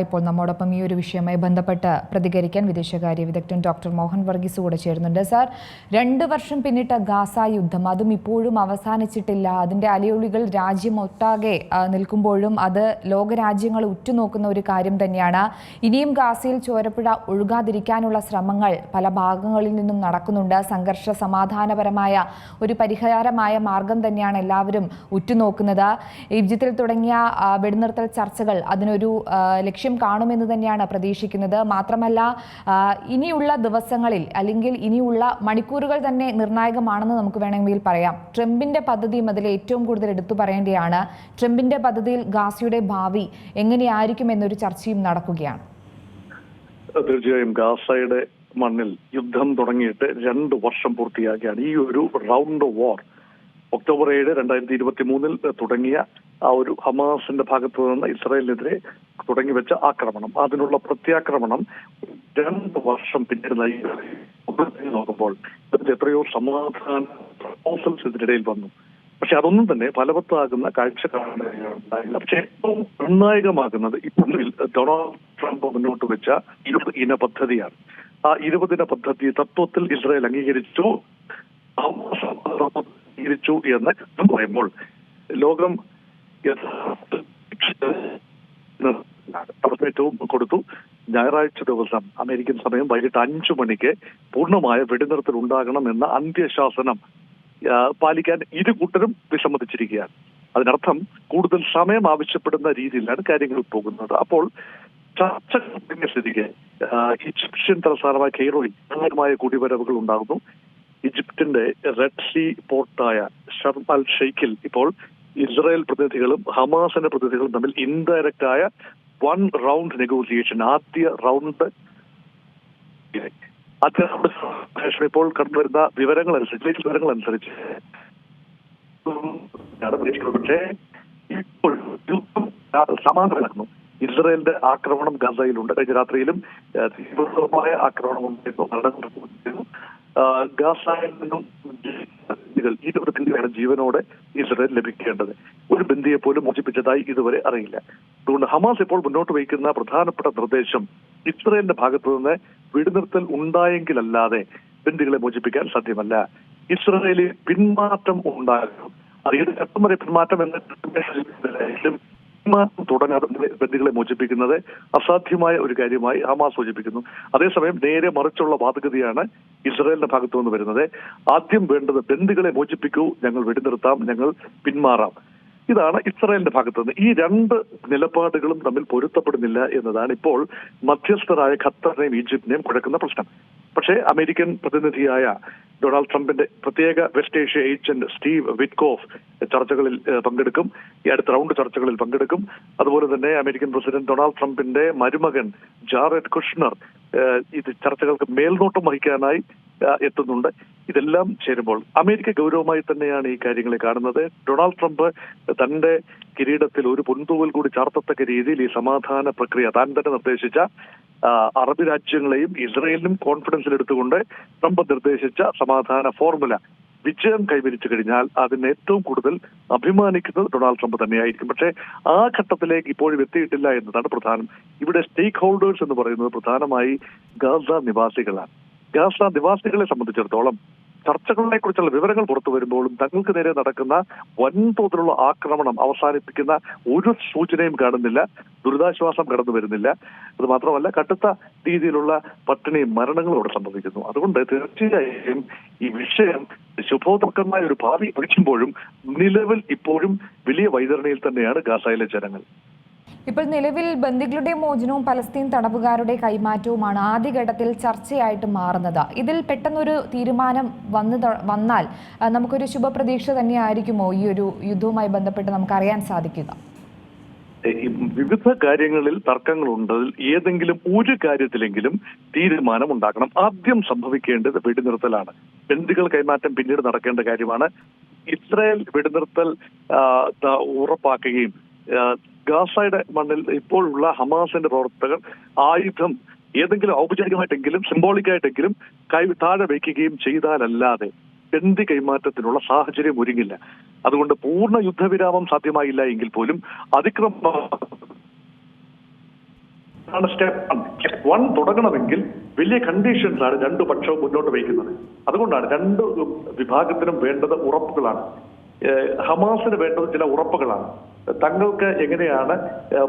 ഇപ്പോൾ നമ്മോടൊപ്പം ഈ ഒരു വിഷയവുമായി ബന്ധപ്പെട്ട് പ്രതികരിക്കാൻ വിദേശകാര്യ വിദഗ്ധൻ ഡോക്ടർ മോഹൻ വർഗീസ് കൂടെ ചേരുന്നുണ്ട്. സാർ രണ്ട് വർഷം പിന്നിട്ട ഗാസ യുദ്ധം അതും ഇപ്പോഴും അവസാനിച്ചിട്ടില്ല. അതിന്റെ അലയൊളികൾ രാജ്യമൊട്ടാകെ നിൽക്കുമ്പോഴും അത് ലോകരാജ്യങ്ങൾ ഉറ്റുനോക്കുന്ന ഒരു കാര്യം തന്നെയാണ്. ഇനിയും ഗാസയിൽ ചോരപ്പുഴ ഒഴുകാതിരിക്കാനുള്ള ശ്രമങ്ങൾ പല ഭാഗങ്ങളിൽ നിന്നും നടക്കുന്നുണ്ട്. സംഘർഷ സമാധാനപരമായ ഒരു പരിഹാരമായ മാർഗം തന്നെയാണ് എല്ലാവരും ഉറ്റുനോക്കുന്നത്. ഈജിപ്തിൽ തുടങ്ങിയ വെടിനിർത്തൽ ചർച്ചകൾ അതിനൊരു ആ, ലക്ഷ്യം കാണുമെന്ന് തന്നെയാണ് പ്രതീക്ഷിക്കുന്നത്. മാത്രമല്ല ഇനിയുള്ള ദിവസങ്ങളിൽ അല്ലെങ്കിൽ ഇനിയുള്ള മണിക്കൂറുകൾ തന്നെ നിർണായകമാണെന്ന് നമുക്ക് വേണമെങ്കിൽ പറയാം. ട്രംപിന്റെ പദ്ധതിയും അതിൽ ഏറ്റവും കൂടുതൽ എടുത്തു പറയേണ്ടതാണ് ട്രംപിന്റെ പദ്ധതിയിൽ ഗാസിയുടെ ഭാവി എങ്ങനെയായിരിക്കും എന്നൊരു ചർച്ചയും നടക്കുകയാണ്. തീർച്ചയായും ഗാസയുടെ മണ്ണിൽ യുദ്ധം തുടങ്ങിയിട്ട് രണ്ട് വർഷം പൂർത്തിയാക്കിയാണ്. ഈ ഒരു റൗണ്ട് വാർ ഒക്ടോബർ ഏഴ് രണ്ടായിരത്തി ഇരുപത്തി മൂന്നിൽ തുടങ്ങിയ ആ ഒരു ഹമാസിന്റെ ഭാഗത്തു നിന്ന് ഇസ്രായേലിനെതിരെ തുടങ്ങി വെച്ച ആക്രമണം. അതിനുള്ള പ്രത്യാക്രമണം രണ്ട് വർഷം പിന്നീട് നയിക്കുന്നത് നോക്കുമ്പോൾ എത്രയോ സമാധാന പ്രപ്പോസൽസ് ഇതിനിടയിൽ വന്നു. പക്ഷെ അതൊന്നും തന്നെ ഫലവത്താകുന്ന കാഴ്ച കാണുന്നില്ല പക്ഷെ ഏറ്റവും നിർണായകമാകുന്നത് ഇപ്പോൾ ഡൊണാൾഡ് ട്രംപ് മുന്നോട്ട് വെച്ച ഇരുപത് ഇന പദ്ധതിയാണ്. ആ ഇരുപതിന പദ്ധതി തത്വത്തിൽ ഇസ്രായേൽ അംഗീകരിച്ചു അംഗീകരിച്ചു എന്ന് പറയുമ്പോൾ ലോകം ഏറ്റവും കൊടുത്തു. ഞായറാഴ്ച ദിവസം അമേരിക്കൻ സമയം വൈകിട്ട് അഞ്ചു മണിക്ക് പൂർണമായ വെടിനിർത്തൽ ഉണ്ടാകണം എന്ന അന്ത്യശാസനം പാലിക്കാൻ ഇരു കൂട്ടരും വിസമ്മതിച്ചിരിക്കുകയാണ്. അതിനർത്ഥം കൂടുതൽ സമയം ആവശ്യപ്പെടുന്ന രീതിയിലാണ് കാര്യങ്ങൾ പോകുന്നത്. അപ്പോൾ ചർച്ച സ്ഥിതിക്ക് ഈജിപ്ഷ്യൻ തലസ്ഥാനമായ കെയ്റോയിൽ ഭയങ്കരമായ കൂടിവരവുകൾ ഉണ്ടാകുന്നു. ഈജിപ്തിന്റെ റെഡ് സീ പോർട്ടായ ഷർമൽ ഷെയ്ഖിൽ ഇപ്പോൾ ഇസ്രായേൽ പ്രതിനിധികളും ഹമാസിന്റെ പ്രതിനിധികളും തമ്മിൽ ഇൻഡയറക്റ്റ് ആയ വൺ റൗണ്ട് നെഗോസിയേഷൻ ആദ്യ റൗണ്ട്. ആദ്യ ഇപ്പോൾ കണ്ടുവരുന്ന വിവരങ്ങൾ അനുസരിച്ച് വിവരങ്ങൾ അനുസരിച്ച് പക്ഷേ ഇപ്പോൾ സമാന്തരം നടക്കുന്നു ഇസ്രായേലിന്റെ ആക്രമണം ഗസയിലുണ്ട്. കഴിഞ്ഞ രാത്രിയിലും തീവ്രമായ ആക്രമണം ഉണ്ടായിരുന്നു. ഗാസയിൽ നിന്നും ഒരു ബന്ദികളാണ് ജീവനോടെ ഇസ്രയേൽ ലഭിക്കേണ്ടത്. ഒരു ബന്ദിയെ പോലും മോചിപ്പിച്ചതായി ഇതുവരെ അറിയില്ല. അതുകൊണ്ട് ഹമാസ് ഇപ്പോൾ മുന്നോട്ട് വയ്ക്കുന്ന പ്രധാനപ്പെട്ട നിർദ്ദേശം ഇസ്രയേലിന്റെ ഭാഗത്തു നിന്ന് വെടിനിർത്തൽ ഉണ്ടായെങ്കിലല്ലാതെ ബന്ദികളെ മോചിപ്പിക്കാൻ സാധ്യമല്ല. ഇസ്രയേലിൽ പിന്മാറ്റം ഉണ്ടാകും. അത് ഏത് ഘട്ടം വരെ പിന്മാറ്റം എന്ന് പിന്മാറ്റം തുടങ്ങാതെ ബന്ദികളെ മോചിപ്പിക്കുന്നത്. അസാധ്യമായ ഒരു കാര്യമായി ഹമാസ് സൂചിപ്പിക്കുന്നു അതേസമയം നേരെ മറിച്ചുള്ള വാദഗതിയാണ് ഇസ്രായേലിന്റെ ഭാഗത്തു നിന്ന് വരുന്നത്. ആദ്യം വേണ്ടത് ബന്ദികളെ മോചിപ്പിക്കൂ ഞങ്ങൾ വെടിനിർത്താം ഞങ്ങൾ പിന്മാറാം. ഇതാണ് ഇസ്രായേലിന്റെ ഭാഗത്തു നിന്ന്. ഈ രണ്ട് നിലപാടുകളും തമ്മിൽ പൊരുത്തപ്പെടുന്നില്ല എന്നതാണ് ഇപ്പോൾ മധ്യസ്ഥരായ ഖത്തറിനെയും ഈജിപ്തിനെയും കുഴക്കുന്ന പ്രശ്നം. പക്ഷേ അമേരിക്കൻ പ്രതിനിധിയായ ഡൊണാൾഡ് ട്രംപിന്റെ പ്രത്യേക West Asia agent Steve Witkoff ചർച്ചകളിൽ പങ്കെടുക്കും. ഈ അടുത്ത റൗണ്ട് ചർച്ചകളിൽ പങ്കെടുക്കും. അതുപോലെ തന്നെ അമേരിക്കൻ പ്രസിഡന്റ് ഡൊണാൾഡ് ട്രംപിന്റെ മരുമകൻ ജാറഡ് കുഷ്ണർ ഇത് ചർച്ചകൾക്ക് മേൽനോട്ടം വഹിക്കാനായി എത്തുന്നുണ്ട്. ഇതെല്ലാം ചേരുമ്പോൾ അമേരിക്ക ഗൗരവമായി തന്നെയാണ് ഈ കാര്യങ്ങളെ കാണുന്നത്. ഡൊണാൾഡ് ട്രംപ് തന്റെ കിരീടത്തിൽ ഒരു പൊൻതൂവൽ കൂടി ചാർത്തത്തക്ക രീതിയിൽ ഈ സമാധാന പ്രക്രിയ താൻ തന്നെ നിർദ്ദേശിച്ച അറബ് രാജ്യങ്ങളെയും ഇസ്രയേലിനും കോൺഫിഡൻസിൽ എടുത്തുകൊണ്ട് ട്രംപ് നിർദ്ദേശിച്ച സമാധാന ഫോർമുല വിജയം കൈവരിച്ചു കഴിഞ്ഞാൽ അതിന് ഏറ്റവും കൂടുതൽ അഭിമാനിക്കുന്നത് ഡൊണാൾഡ് ട്രംപ് തന്നെയായിരിക്കും. പക്ഷേ ആ ഘട്ടത്തിലേക്ക് ഇപ്പോഴും എത്തിയിട്ടില്ല എന്നതാണ് പ്രധാനം. ഇവിടെ സ്റ്റേക്ക് ഹോൾഡേഴ്സ് എന്ന് പറയുന്നത് പ്രധാനമായി ഗാസ നിവാസികളാണ്. ഗാസ നിവാസികളെ സംബന്ധിച്ചിടത്തോളം ചർച്ചകളെ കുറിച്ചുള്ള വിവരങ്ങൾ പുറത്തു വരുമ്പോഴും തങ്ങൾക്ക് നേരെ നടക്കുന്ന വൻതോതിലുള്ള ആക്രമണം അവസാനിപ്പിക്കുന്ന ഒരു സൂചനയും കാണുന്നില്ല ദുരിതാശ്വാസം കടന്നു വരുന്നില്ല. അത് മാത്രമല്ല കടുത്ത രീതിയിലുള്ള പട്ടിണിയും മരണങ്ങളും അവിടെ സംഭവിക്കുന്നു. അതുകൊണ്ട് തീർച്ചയായും ഈ വിഷയം ശുഭോദർക്കമായ ഒരു ഭാവി വഹിക്കുമ്പോഴും നിലവിൽ ഇപ്പോഴും വലിയ വൈതരണയിൽ തന്നെയാണ് ഗാസയിലെ ജനങ്ങൾ. ഇപ്പോൾ നിലവിൽ ബന്ദികളുടെ മോചനവും പലസ്തീൻ തടവുകാരുടെ കൈമാറ്റവുമാണ് ആദ്യഘട്ടത്തിൽ ചർച്ചയായിട്ട് മാറുന്നത്. ഇതിൽ പെട്ടെന്നൊരു തീരുമാനം വന്നു വന്നാൽ നമുക്കൊരു ശുഭപ്രതീക്ഷ തന്നെയായിരിക്കുമോ ഈ ഒരു യുദ്ധവുമായി ബന്ധപ്പെട്ട് നമുക്ക് അറിയാൻ സാധിക്കുക? വിവിധ കാര്യങ്ങളിൽ തർക്കങ്ങളുണ്ട് അതിൽ ഏതെങ്കിലും ഒരു കാര്യത്തിലെങ്കിലും തീരുമാനം ഉണ്ടാക്കണം. ആദ്യം സംഭവിക്കേണ്ടത് വെടിനിർത്തലാണ്. ബന്ദികൾ കൈമാറ്റം പിന്നീട് നടക്കേണ്ട കാര്യമാണ്. ഇസ്രായേൽ വെടിനിർത്തൽ ഉറപ്പാക്കുകയും ഗാസയുടെ മണ്ണിൽ ഇപ്പോഴുള്ള ഹമാസിന്റെ പ്രവർത്തകർ ആയുധം ഏതെങ്കിലും ഔപചാരികമായിട്ടെങ്കിലും സിംബോളിക്കായിട്ടെങ്കിലും കൈ താഴെ വയ്ക്കുകയും ചെയ്താലല്ലാതെ ബന്ദി കൈമാറ്റത്തിനുള്ള സാഹചര്യം ഒരുങ്ങില്ല. അതുകൊണ്ട് പൂർണ യുദ്ധവിരാമം സാധ്യമായില്ല എങ്കിൽ പോലും അതിക്രമ സ്റ്റെപ്പ് വൺ സ്റ്റെപ്പ് വൺ തുടങ്ങണമെങ്കിൽ വലിയ കണ്ടീഷൻസ് ആണ് രണ്ടു പക്ഷവും മുന്നോട്ട് വയ്ക്കുന്നത്. അതുകൊണ്ടാണ് രണ്ട് വിഭാഗത്തിനും വേണ്ടത് ഉറപ്പുകളാണ്. ഹമാസിന് വേണ്ടത് ചില ഉറപ്പുകളാണ്. തങ്ങൾക്ക് എങ്ങനെയാണ്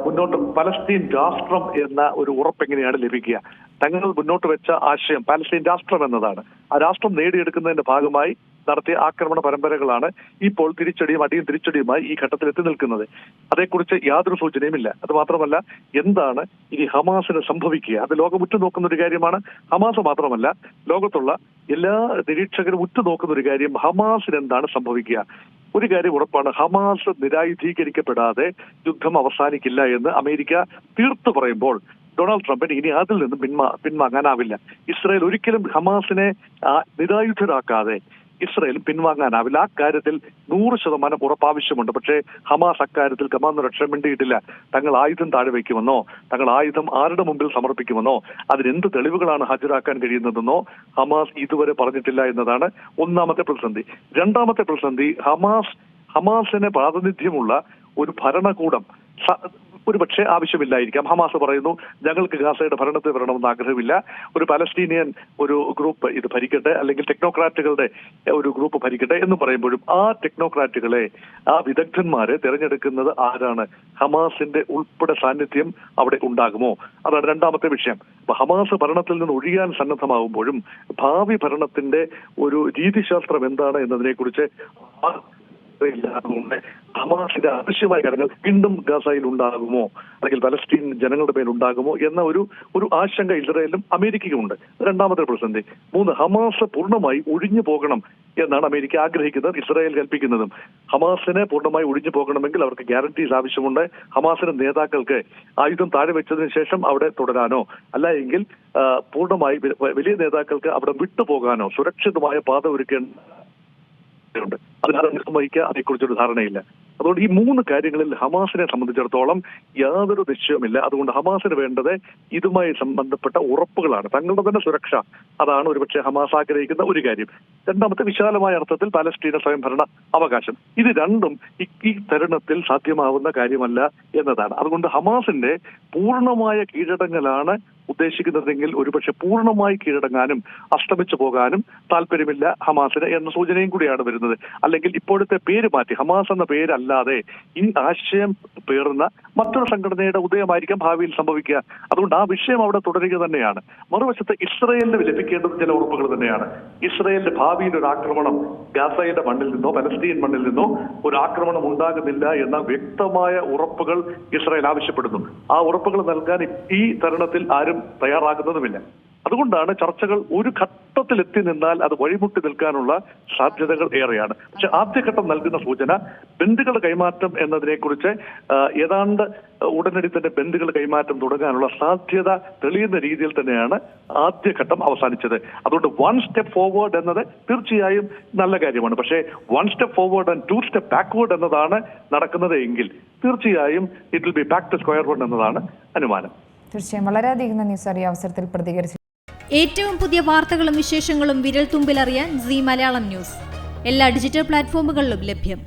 മുന്നോട്ട് പലസ്തീൻ രാഷ്ട്രം എന്ന ഒരു ഉറപ്പ് എങ്ങനെയാണ് ലഭിക്കുക? തങ്ങൾ മുന്നോട്ട് വെച്ച ആശയം പലസ്തീൻ രാഷ്ട്രം എന്നതാണ്. ആ രാഷ്ട്രം നേടിയെടുക്കുന്നതിന്റെ ഭാഗമായി നടത്തിയ ആക്രമണ പരമ്പരകളാണ് ഇപ്പോൾ തിരിച്ചടിയും അടിയും തിരിച്ചടിയുമായി ഈ ഘട്ടത്തിൽ എത്തി നിൽക്കുന്നത്. അതേക്കുറിച്ച് യാതൊരു സൂചനയുമില്ല. അത് മാത്രമല്ല എന്താണ് ഇനി ഹമാസിന് സംഭവിക്കുക? അത് ലോകം ഉറ്റുനോക്കുന്ന ഒരു കാര്യമാണ്. ഹമാസ് മാത്രമല്ല ലോകത്തുള്ള എല്ലാ നിരീക്ഷകരും ഉറ്റുനോക്കുന്ന ഒരു കാര്യം ഹമാസിന് എന്താണ് സംഭവിക്കുക? ഒരു കാര്യം ഉറപ്പാണ് ഹമാസ് നിരായുധീകരിക്കപ്പെടാതെ യുദ്ധം അവസാനിക്കില്ല എന്ന് അമേരിക്ക തീർത്തു പറയുമ്പോൾ ഡൊണാൾഡ് ട്രംപിന് ഇനി അതിൽ നിന്നും പിന്മാ പിൻവാങ്ങാനാവില്ല. ഇസ്രായേൽ ഒരിക്കലും ഹമാസിനെ നിരായുധരാക്കാതെ ഇസ്രായേൽ പിൻവാങ്ങാനാവില്ല. ആ കാര്യത്തിൽ നൂറ് ശതമാനം ഉറപ്പാവശ്യമുണ്ട്. പക്ഷേ ഹമാസ് അക്കാര്യത്തിൽ കമാന്ന് രക്ഷ മിണ്ടിയിട്ടില്ല. തങ്ങൾ ആയുധം താഴെ വയ്ക്കുമെന്നോ തങ്ങൾ ആയുധം ആരുടെ മുമ്പിൽ സമർപ്പിക്കുമെന്നോ അതിനെന്ത് തെളിവുകളാണ് ഹാജരാക്കാൻ കഴിയുന്നതെന്നോ ഹമാസ് ഇതുവരെ പറഞ്ഞിട്ടില്ല എന്നതാണ് ഒന്നാമത്തെ പ്രതിസന്ധി. രണ്ടാമത്തെ പ്രതിസന്ധി ഹമാസ് ഹമാസിന് പ്രാതിനിധ്യമുള്ള ഒരു ഭരണകൂടം സ- ഒരു പക്ഷേ ആവശ്യമില്ലായിരിക്കാം. ഹമാസ് പറയുന്നു ഞങ്ങൾക്ക് ഗാസയുടെ ഭരണത്തിൽ വരണമെന്ന് ആഗ്രഹമില്ല. ഒരു പലസ്തീനിയൻ ഒരു ഗ്രൂപ്പ് ഇത് ഭരിക്കട്ടെ അല്ലെങ്കിൽ ടെക്നോക്രാറ്റുകളുടെ ഒരു ഗ്രൂപ്പ് ഭരിക്കട്ടെ എന്ന് പറയുമ്പോഴും ആ ടെക്നോക്രാറ്റുകളെ ആ വിദഗ്ധന്മാരെ തിരഞ്ഞെടുക്കുന്നത് ആരാണ്? ഹമാസിന്റെ ഉൾപ്പെടെ സാന്നിധ്യം അവിടെ ഉണ്ടാകുമോ? അതാണ് രണ്ടാമത്തെ വിഷയം. ഹമാസ് ഭരണത്തിൽ നിന്ന് ഒഴിയാൻ സന്നദ്ധമാകുമ്പോഴും ഭാവി ഭരണത്തിന്റെ ഒരു രീതിശാസ്ത്രം എന്താണ് എന്നതിനെ കുറിച്ച് ഇല്ലാത്തതുകൊണ്ട് ഹമാസിന്റെ ആവശ്യമായ കാര്യങ്ങൾ വീണ്ടും ഗാസയിൽ ഉണ്ടാകുമോ? അല്ലെങ്കിൽ പലസ്തീൻ ജനങ്ങളുടെ മേൽ ഉണ്ടാകുമോ? എന്ന ഒരു ഒരു ആശങ്ക ഇസ്രായേലിലും അമേരിക്കയ്ക്കും ഉണ്ട് രണ്ടാമത്തെ പ്രതിസന്ധി മൂന്ന് ഹമാസ് പൂർണമായി ഒഴിഞ്ഞു പോകണം എന്നാണ് അമേരിക്ക ആഗ്രഹിക്കുന്നത് ഇസ്രായേൽ കൽപ്പിക്കുന്നതും. ഹമാസിനെ പൂർണമായി ഒഴിഞ്ഞു പോകണമെങ്കിൽ അവർക്ക് ഗ്യാരണ്ടീസ് ആവശ്യമുണ്ട്. ഹമാസിന്റെ നേതാക്കൾക്ക് ആയുധം താഴെ വെച്ചതിന് ശേഷം അവിടെ തുടരാനോ അല്ല എങ്കിൽ പൂർണമായി വലിയ നേതാക്കൾക്ക് അവിടെ വിട്ടുപോകാനോ സുരക്ഷിതമായ പാത ഒരുക്കേണ്ട ഉണ്ട് അതിനാണ് സംഭവിക്കുക അതേക്കുറിച്ചൊരു ധാരണയില്ല. അതുകൊണ്ട് ഈ മൂന്ന് കാര്യങ്ങളിൽ ഹമാസിനെ സംബന്ധിച്ചിടത്തോളം യാതൊരു നിശ്ചയമില്ല അതുകൊണ്ട് ഹമാസിന് വേണ്ടത് ഇതുമായി സംബന്ധപ്പെട്ട ഉറപ്പുകളാണ്. തങ്ങളുടെ തന്നെ സുരക്ഷ. അതാണ് ഒരുപക്ഷെ ഹമാസ് ആഗ്രഹിക്കുന്ന ഒരു കാര്യം. രണ്ടാമത്തെ വിശാലമായ അർത്ഥത്തിൽ പാലസ്തീന സ്വയംഭരണ അവകാശം. ഇത് രണ്ടും ഈ തരുണത്തിൽ സാധ്യമാവുന്ന കാര്യമല്ല എന്നതാണ്. അതുകൊണ്ട് ഹമാസിന്റെ പൂർണമായ കീഴടങ്ങലാണ് ഉദ്ദേശിക്കുന്നതെങ്കിൽ ഒരുപക്ഷെ പൂർണമായി കീഴടങ്ങാനും അസ്തമിച്ചു പോകാനും താല്പര്യമില്ല ഹമാസിന് എന്ന സൂചനയും കൂടിയാണ് വരുന്നത്. അല്ലെങ്കിൽ ഇപ്പോഴത്തെ പേര് മാറ്റി ഹമാസ് എന്ന പേരല്ലാതെ ഈ ആശയം പേറുന്ന മറ്റൊരു സംഘടനയുടെ ഉദയമായിരിക്കാം ഭാവിയിൽ സംഭവിക്കുക. അതുകൊണ്ട് ആ വിഷയം അവിടെ തുടരുക തന്നെയാണ്. മറുവശത്ത് ഇസ്രയേലിന് ലഭിക്കേണ്ടത് ചില ഉറപ്പുകൾ തന്നെയാണ്. ഇസ്രയേലിന്റെ ഭാവിയിൽ ഒരു ആക്രമണം ഗാസയുടെ മണ്ണിൽ നിന്നോ പലസ്തീൻ മണ്ണിൽ നിന്നോ ഒരു ആക്രമണം ഉണ്ടാകുന്നില്ല എന്ന വ്യക്തമായ ഉറപ്പുകൾ ഇസ്രായേൽ ആവശ്യപ്പെടുന്നു. ആ ഉറപ്പുകൾ നൽകാൻ ഈ തരുണത്തിൽ ആരും തയ്യാറാകുന്നതുമില്ല അതുകൊണ്ടാണ് ചർച്ചകൾ ഒരു ഘട്ടത്തിൽ എത്തി നിന്നാൽ അത് വഴിമുട്ടി നിൽക്കാനുള്ള സാധ്യതകൾ ഏറെയാണ്. പക്ഷെ ആദ്യഘട്ടം നൽകുന്ന സൂചന ബന്ധുക്കൾ കൈമാറ്റം എന്നതിനെക്കുറിച്ച് ഏതാണ്ട് ഉടനടി തന്നെ ബന്ധുക്കൾ കൈമാറ്റം തുടങ്ങാനുള്ള സാധ്യത തെളിയുന്ന രീതിയിൽ തന്നെയാണ് ആദ്യഘട്ടം അവസാനിച്ചത്. അതുകൊണ്ട് വൺ സ്റ്റെപ്പ് ഫോർവേഡ് എന്നത് തീർച്ചയായും നല്ല കാര്യമാണ്. പക്ഷേ one step forward and two step backward എന്നതാണ് നടക്കുന്നത് എങ്കിൽ തീർച്ചയായും it will be back to square one എന്നതാണ് അനുമാനം. തീർച്ചയായും വളരെയധികം നന്ദി സാർ ഈ അവസരത്തിൽ പ്രതികരിച്ചു ഏറ്റവും പുതിയ വാർത്തകളും വിശേഷങ്ങളും വിരൽ തുമ്പിലറിയാൻ സി മലയാളം ന്യൂസ്. എല്ലാ ഡിജിറ്റൽ പ്ലാറ്റ്ഫോമുകളിലും ലഭ്യം.